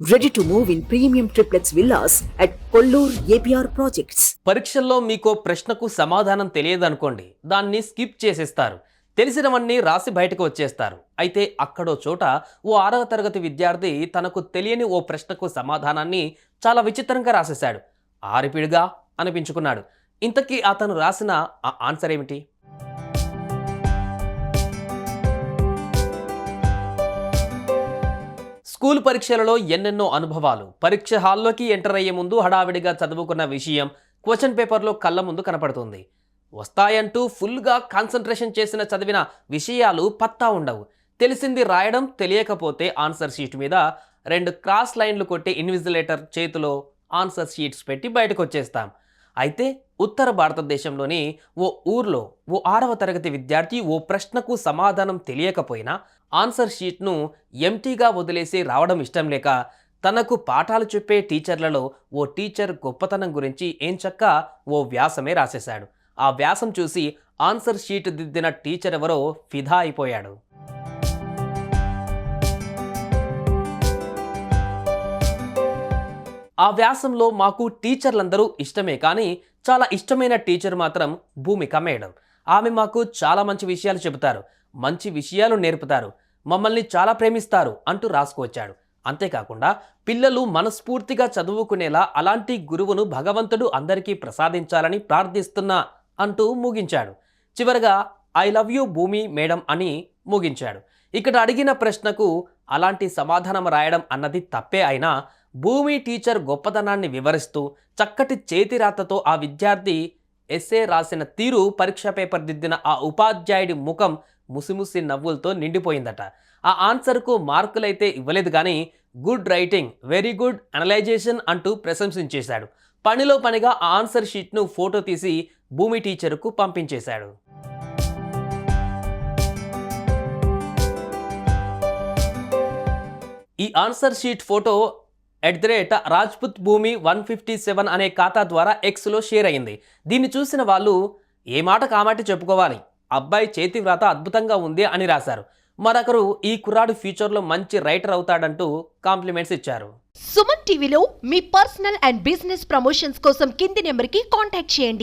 Ready to move in premium triplets villas at Kollur APR projects పరీక్షల్లో మీకు ప్రశ్నకు సమాధానం తెలియదనుకోండి దాన్ని స్కిప్ చేసేస్తారు. తెలిసినవన్నీ రాసి బయటకు వచ్చేస్తారు. అయితే అక్కడో చోట ఓ ఆరవ తరగతి విద్యార్థి తనకు తెలియని ఓ ప్రశ్నకు సమాధానాన్ని చాలా విచిత్రంగా రాసేశాడు. ఆరిపిడిగా అనిపించుకున్నాడు. ఇంతకీ అతను రాసిన ఆ ఆన్సర్ ఏమిటి? స్కూల్ పరీక్షలలో ఎన్నెన్నో అనుభవాలు. పరీక్ష హాల్లోకి ఎంటర్ అయ్యే ముందు హడావిడిగా చదువుకున్న విషయం క్వశ్చన్ పేపర్లో కళ్ళ ముందు కనపడుతుంది. వస్తాయంటూ ఫుల్గా కాన్సన్ట్రేషన్ చేసిన చదివిన విషయాలు పత్తా ఉండవు. తెలిసింది రాయడం తెలియకపోతే ఆన్సర్ షీట్ మీద రెండు క్రాస్ లైన్లు కొట్టి ఇన్విజిలేటర్ చేతిలో ఆన్సర్ షీట్స్ పెట్టి బయటకు వచ్చేస్తాం అయితే ఉత్తర భారతదేశంలోని ఓ ఊర్లో ఓ ఆరవ తరగతి విద్యార్థి ఓ ప్రశ్నకు సమాధానం తెలియకపోయినా ఆన్సర్ షీట్ను ఎంటీగా వదిలేసి రావడం ఇష్టం లేక తనకు పాఠాలు చెప్పే టీచర్లలో ఓ టీచర్ గొప్పతనం గురించి ఏంచక్క ఓ వ్యాసమే రాసేశాడు. ఆ వ్యాసం చూసి ఆన్సర్ షీట్ దిద్దిన టీచర్ ఎవరో ఫిదా అయిపోయాడు. ఆ వ్యాసంలో మాకు టీచర్లందరూ ఇష్టమే కానీ చాలా ఇష్టమైన టీచర్ మాత్రం భూమిక మేడం. ఆమె మాకు చాలా మంచి విషయాలు చెబుతారు. మంచి విషయాలు నేర్పుతారు. మమ్మల్ని చాలా ప్రేమిస్తారు అంటూ రాసుకొచ్చాడు అంతేకాకుండా పిల్లలు మనస్ఫూర్తిగా చదువుకునేలా అలాంటి గురువును భగవంతుడు అందరికీ ప్రసాదించాలని ప్రార్థిస్తున్నా అంటూ ముగించాడు. చివరగా I love you Bhumi madam అని ముగించాడు. ఇక్కడ అడిగిన ప్రశ్నకు అలాంటి సమాధానం రాయడం అన్నది తప్పే అయినా భూమి టీచర్ గొప్పతనాన్ని వివరిస్తూ చక్కటి చేతిరాతతో ఆ విద్యార్థి ఎస్ఏ రాసిన తీరు పరీక్ష పేపర్ దిద్దిన ఆ ఉపాధ్యాయుడి ముఖం ముసిముసి నవ్వులతో నిండిపోయిందట. ఆ ఆన్సర్కు మార్కులైతే ఇవ్వలేదు కానీ good writing very good analysation అంటూ ప్రశంసించేశాడు. పనిలో పనిగా ఆ ఆన్సర్ షీట్ను ఫోటో తీసి భూమి టీచర్కు పంపించేశాడు. ఈ answer sheet photo at the rate Rajput Bhumi one fifty seven అనే ఖాతా ద్వారా ఎక్స్లో షేర్ అయింది. దీన్ని చూసిన వాళ్ళు ఏ మాట కామాట చెప్పుకోవాలి? అబ్బాయి చేతి వ్రాత అద్భుతంగా ఉంది అని రాశారు. మరొకరు ఈ కుర్రాడు ఫ్యూచర్లో మంచి రైటర్ అవుతాడంటూ కాంప్లిమెంట్స్ ఇచ్చారు. సుమన్ టీవీలో మీ పర్సనల్ అండ్ బిజినెస్ ప్రమోషన్స్ కోసం కింది నెంబర్కి కాంటాక్ట్ చేయండి.